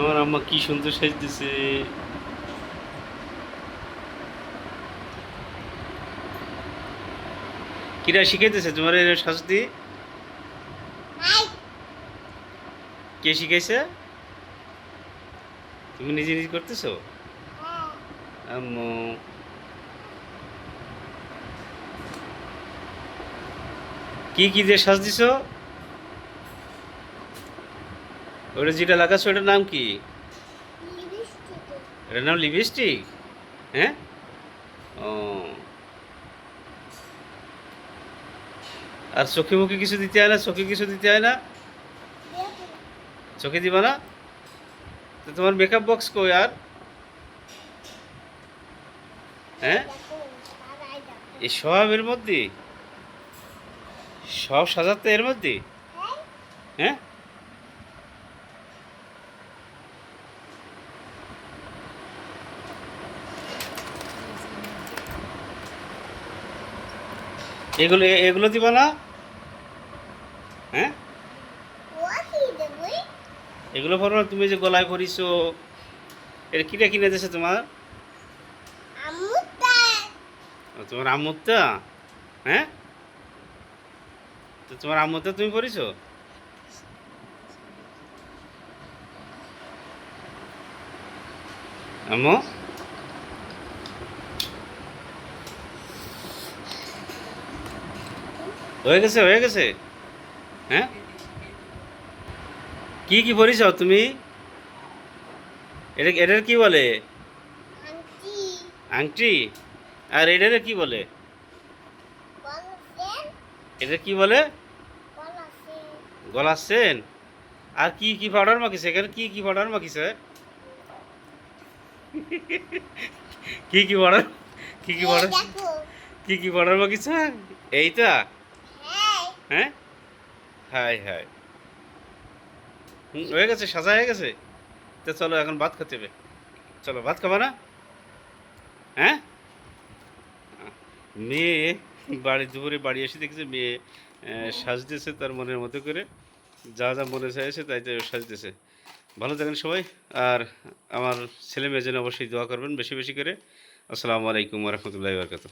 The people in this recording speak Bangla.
আমার আম্মা কি সুন্দর সাজতেছে। কিরা শিখাইতেছে তোমার সাজতে কে শিখাইছে? তুমি নিজে নিজে করতেছো? আম্মু। কি কি দিয়ে সাজ দিছো? ওটা যেটা লাগাচ্ছ ওটার নাম কি? এটার নাম লিপস্টিক হ্যাঁ? ও। আর চোখে মুখে কিছু দিতে হয় না চোখে কিছু দিতে হয় না? চোখে দিবা না? তো তোমার মেকআপ বক্স কই আর? হ্যাঁ? এই সব এর মধ্যে? সব সাজাতে এর মধ্যে? হ্যাঁ? এগুলো এগুলো দিবা না? হ্যাঁ? এগুলো পরো না তুমি যে গলায় পরিছো, এটা কিনে কিনে দিয়েছে তোমার? তোমার আম্মুরটা? হ্যাঁ? তো তোমার আম্মুরটা তুমি পরিছো? আম্মু? হয়ে গেছে হয়ে গেছে। হ্যাঁ? কি কি পরিছ তুমি? এটা এটার কি বলে? আংটি। আর এটারে কি বলে? এটা কি বলে? গলা সেন আর কি কি পাউডার মাখিছে? এখানে কি কি পাউডার মাখিছে? কি কি পাউডার কি কি পাউডার কি কি পাউডার মাখিছে? এইটা? হ্যাঁ? হাই হাই হয়ে গেছে, সাজা হয়ে গেছে? তো চলো, এখন ভাত খেতে হবে। চলো, ভাত খাবা না? হ্যাঁ? মেয়ে, বাড়ি, দুপুরে বাড়ি এসে দেখছে মেয়ে সাজতেছে তার মনের মতো করে। যা যা মনে চাইছে তাই তাই সাজতেছে। ভালো থাকেন সবাই, আর আমার ছেলে মেয়ের জন্য অবশ্যই দোয়া করবেন বেশি বেশি করে। আসসালামু আলাইকুম রহমতুল্লাহ বরকাত